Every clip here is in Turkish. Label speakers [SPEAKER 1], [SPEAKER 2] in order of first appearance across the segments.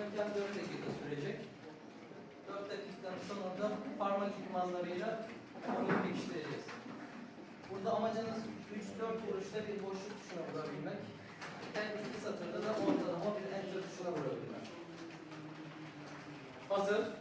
[SPEAKER 1] yöntem 4 dakika sürecek. 4 dakikanın sonunda parmak idmanlarıyla onu pekiştireceğiz. Burada amacınız 3-4 vuruşta bir boşluk tuşuna vurabilmek. Her iki satırda da ortalama bir enter tuşuna vurabilmek. Hazır.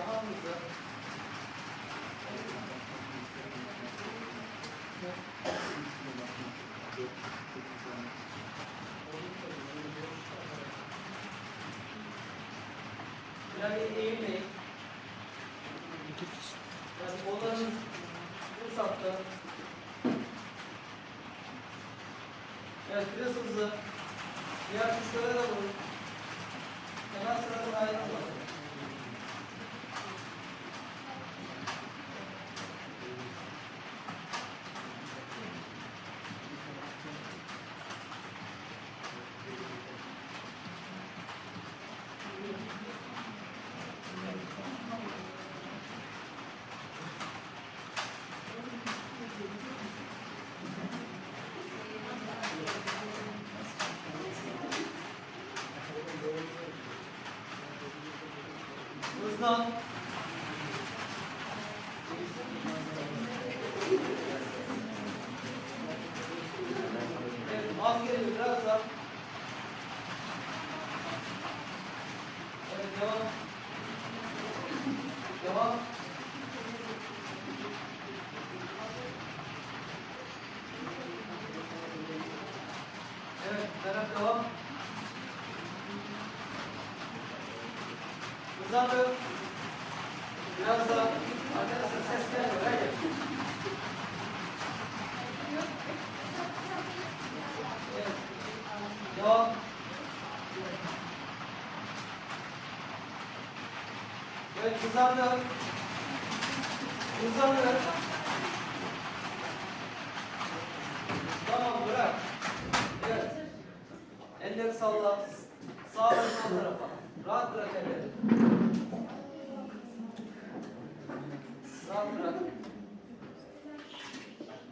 [SPEAKER 1] Hızlı. Klavyeyi eğilmeyin. Yani kollarınız bu sapta. Evet biraz hızlı. Diğer tuşlara da vurun. Kenar sıradan ayrılmasın. Hızlan. Evet, geliyor biraz daha. Evet, hızlandı. Hızlandı. Tamam, bırak. Evet. Elleri salla. Sağ ve sol tarafa. Rahat bırak elleri. Rahat bırak.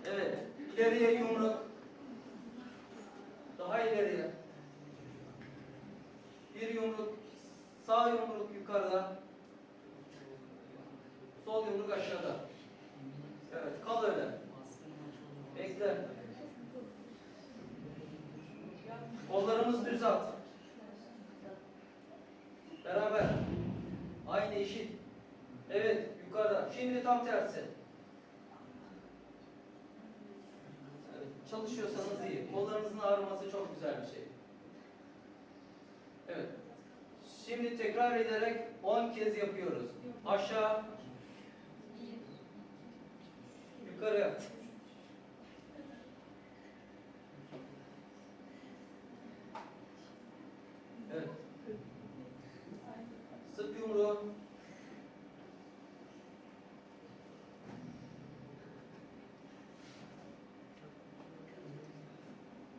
[SPEAKER 1] Evet. İleriye yumruk. Daha ileriye. Bir yumruk. Sağ yumruk yukarıda. Sol yumruk aşağıda. Evet. Kal öyle. Bekle. Kollarımız düz at. Beraber. Aynı eşit. Evet, yukarıda. Şimdi tam tersi. Evet, çalışıyorsanız iyi. Kollarınızın ağrıması çok güzel bir şey. Evet. Şimdi tekrar ederek 10 kez yapıyoruz. Aşağı. Yukarı. Evet. Sık yumruğu.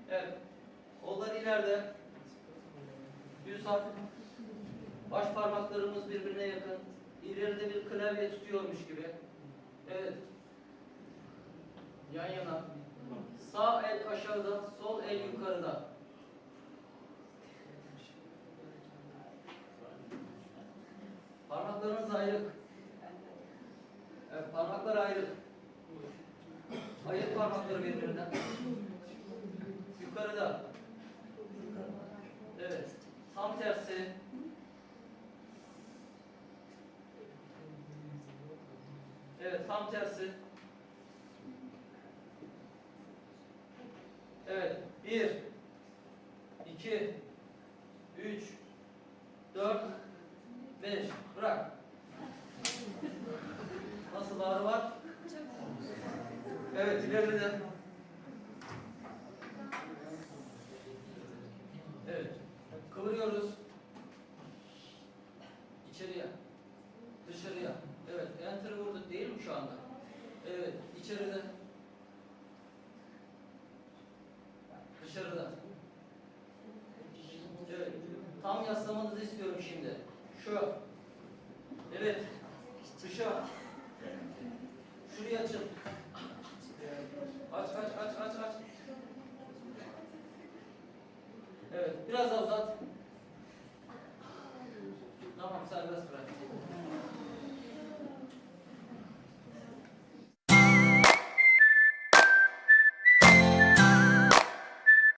[SPEAKER 1] Evet. Kollar ileride. Düz hafif. Baş parmaklarımız birbirine yakın. İleride bir klavye tutuyormuş gibi. Evet. Yan yana. Sağ el aşağıda, sol el yukarıda. Parmaklarınız ayrık. Evet, parmaklar ayrık. Ayır parmakları birbirinden. Yukarıda. Evet. Tam tersi. 1 2 3 4 5 Bırak. Nasıl ağrı var? Evet ileride. Evet. Kıvırıyoruz. İçeriye. Dışarıya. Evet. Enter vurduk değil mi şu anda? Evet. İçeride. Şu. Evet. Dışa. Şurayı açın. Aç aç aç aç aç. Evet. Biraz daha uzat. Tamam serbest bırak.